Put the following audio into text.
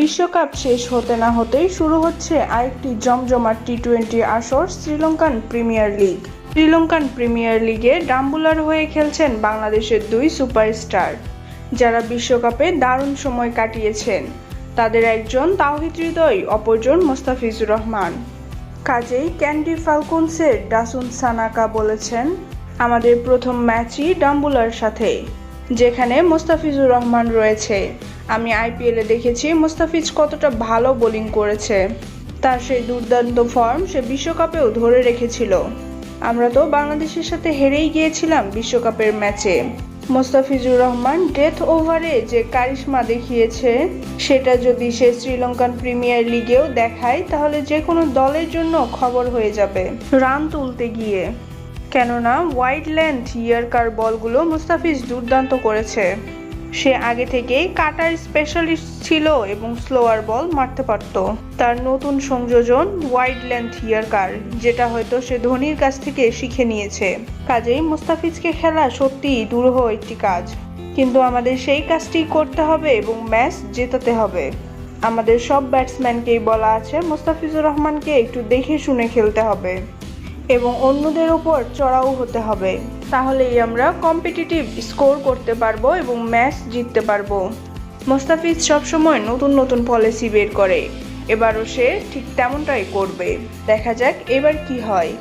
বিশ্বকাপ শেষ হতে না হতেই শুরু হচ্ছে আরেকটি জমজমাট টি টোয়েন্টি আসর Sri Lankan premier league. Sri Lankan premier লিগে ডাম্বুলার হয়ে খেলছেন বাংলাদেশের দুই সুপারস্টার, যারা বিশ্বকাপে দারুণ সময় কাটিয়েছেন। তাদের একজন তাওহিদ হৃদয়, অপরজন মোস্তাফিজুর রহমান। কাজেই ক্যান্ডি ফালকনসের ডাসুন সানাকা বলেছেন, আমাদের প্রথম ম্যাচই ডাম্বুলার সাথে, যেখানে মোস্তাফিজুর রহমান রয়েছে। আমি আইপিএলে দেখেছি মোস্তাফিজ কতটা ভালো বোলিং করেছে। তার সেই দুর্দান্ত ফর্ম সে বিশ্বকাপেও ধরে রেখেছিল। আমরা তো বাংলাদেশের সাথে হেরেই গিয়েছিলাম বিশ্বকাপের ম্যাচে। মোস্তাফিজুর রহমান ডেথ ওভারে যে কারিশমা দেখিয়েছে, সেটা যদি সে শ্রীলঙ্কান প্রিমিয়ার লিগেও দেখায়, তাহলে যে কোনো দলের জন্য খবর হয়ে যাবে। রান তুলতে গিয়ে। কেননা ওয়াইড লেন্থ ইয়ারকার বলগুলো মুস্তাফিজ দুর্দান্ত করেছে। সে আগে থেকেই কাটার স্পেশালিস্ট ছিল এবং স্লোয়ার বল মারতে পারত। তার নতুন সংযোজন ওয়াইড লেন্থ ইয়ারকার যেটা হয়তো সে ধোনির কাছ থেকে শিখে নিয়েছে। কাজেই মুস্তাফিজকে খেলা সত্যিই দুরূহ একটি কাজ। কিন্তু আমাদের সেই কাজটি করতে হবে এবং ম্যাচ জেতাতে হবে। আমাদের সব ব্যাটসম্যানকেই বলা আছে মুস্তাফিজুর রহমানকে একটু দেখে শুনে খেলতে হবে এবং অন্যদের ওপর চড়াও হতে হবে। তাহলেই আমরা কম্পিটিটিভ স্কোর করতে পারব এবং ম্যাচ জিততে পারব। মোস্তাফিজ সবসময় নতুন নতুন পলিসি বের করে। এবারও সে ঠিক তেমনটাই করবে। দেখা যাক এবার কি হয়।